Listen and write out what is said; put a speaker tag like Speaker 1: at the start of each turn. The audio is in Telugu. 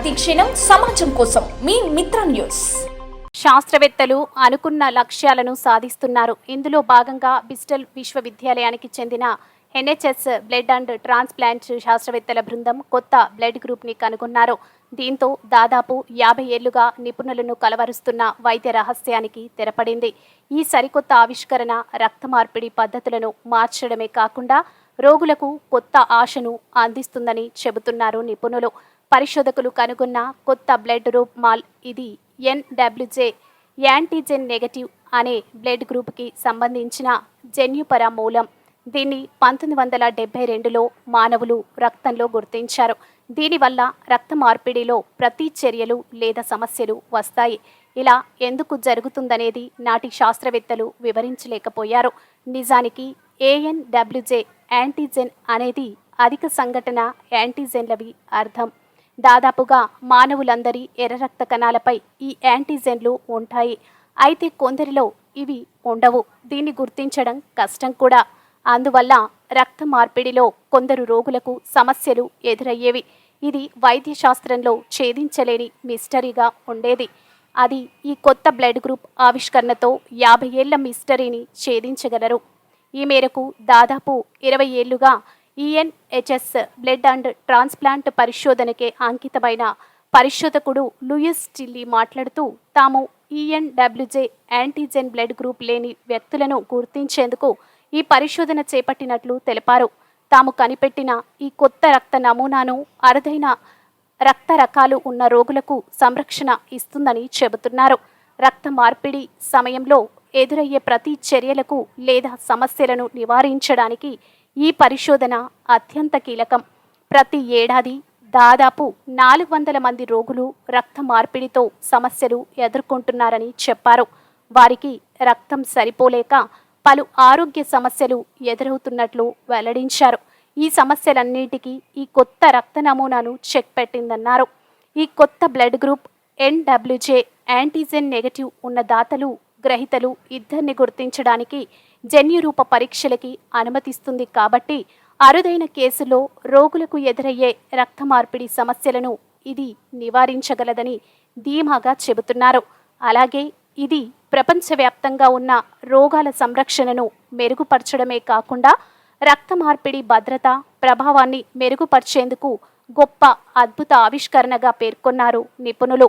Speaker 1: ప్రతిక్షణం సమాజం కోసం మీ మిత్ర న్యూస్.
Speaker 2: శాస్త్రవేత్తలు అనుకున్న లక్ష్యాలను సాధిస్తున్నారు. ఇందులో భాగంగా బిస్టల్ విశ్వవిద్యాలయానికి చెందిన ఎన్హెచ్ఎస్ బ్లడ్ అండ్ ట్రాన్స్ప్లాంట్ శాస్త్రవేత్తల బృందం కొత్త బ్లడ్ గ్రూప్ని కనుగొన్నారు. దీంతో దాదాపు యాభై ఏళ్ళుగా నిపుణులను కలవరుస్తున్న వైద్య రహస్యానికి తెరపడింది. ఈ సరికొత్త ఆవిష్కరణ రక్త మార్పిడి పద్ధతులను మార్చడమే కాకుండా రోగులకు కొత్త ఆశను అందిస్తుందని చెబుతున్నారు నిపుణులు. పరిశోధకులు కనుగొన్న కొత్త బ్లడ్ గ్రూప్ మాల్ ఇది ఎన్డబ్ల్యూజే యాంటీజెన్ నెగటివ్ అనే బ్లడ్ గ్రూప్కి సంబంధించిన జన్యుపర మూలం. దీన్ని పంతొమ్మిది వందల డెబ్బై రెండులో మానవులు రక్తంలో గుర్తించారు. దీనివల్ల రక్త మార్పిడిలో ప్రతి చర్యలు లేదా సమస్యలు వస్తాయి. ఇలా ఎందుకు జరుగుతుందనేది నాటి శాస్త్రవేత్తలు వివరించలేకపోయారు. నిజానికి ఏఎన్డబ్ల్యూజే యాంటీజెన్ అనేది అధిక సంఘటన యాంటీజెన్లవి అర్థం. దాదాపుగా మానవులందరి ఎర్ర రక్త కణాలపై ఈ యాంటీజెన్లు ఉంటాయి. అయితే కొందరిలో ఇవి ఉండవు. దీన్ని గుర్తించడం కష్టం కూడా. అందువల్ల రక్త మార్పిడిలో కొందరు రోగులకు సమస్యలు ఎదురయ్యేవి. ఇది వైద్య శాస్త్రంలో ఛేదించలేని మిస్టరీగా ఉండేది. అది ఈ కొత్త బ్లడ్ గ్రూప్ ఆవిష్కరణతో యాభై ఏళ్ళ మిస్టరీని ఛేదించగలరు. ఈ మేరకు దాదాపు ఇరవై ఏళ్ళుగా ఈఎన్హెచ్ఎస్ బ్లడ్ అండ్ ట్రాన్స్ప్లాంట్ పరిశోధనకే అంకితమైన పరిశోధకుడు లూయిస్ టిల్లీ మాట్లాడుతూ తాము ఈఎన్డబ్ల్యూజే యాంటీజెన్ బ్లడ్ గ్రూప్ లేని వ్యక్తులను గుర్తించేందుకు ఈ పరిశోధన చేపట్టినట్లు తెలిపారు. తాము కనిపెట్టిన ఈ కొత్త రక్త నమూనాను అరుదైన రక్త రకాలు ఉన్న రోగులకు సంరక్షణ ఇస్తుందని చెబుతున్నారు. రక్త మార్పిడి సమయంలో ఎదురయ్యే ప్రతి చర్యలకు లేదా సమస్యలను నివారించడానికి ఈ పరిశోధన అత్యంత కీలకం. ప్రతి ఏడాది దాదాపు నాలుగు వందల మంది రోగులు రక్త మార్పిడితో సమస్యలు ఎదుర్కొంటున్నారని చెప్పారు. వారికి రక్తం సరిపోలేక పలు ఆరోగ్య సమస్యలు ఎదురవుతున్నట్లు వెల్లడించారు. ఈ సమస్యలన్నిటికీ ఈ కొత్త రక్త నమూనాను చెక్ పెట్టిందన్నారు. ఈ కొత్త బ్లడ్ గ్రూప్ ఎన్డబ్ల్యూజే యాంటీజెన్ నెగటివ్ ఉన్న దాతలు గ్రహీతలు ఇద్దరిని గుర్తించడానికి జన్యురూప పరీక్షలకి అనుమతిస్తుంది కాబట్టి అరుదైన కేసులో రోగులకు ఎదురయ్యే రక్త మార్పిడి సమస్యలను ఇది నివారించగలదని ధీమాగా చెబుతున్నారు. అలాగే ఇది ప్రపంచవ్యాప్తంగా ఉన్న రోగాల సంరక్షణను మెరుగుపరచడమే కాకుండా రక్త మార్పిడి భద్రత ప్రభావాన్ని మెరుగుపరిచేందుకు గొప్ప అద్భుత ఆవిష్కరణగా పేర్కొన్నారు నిపుణులు.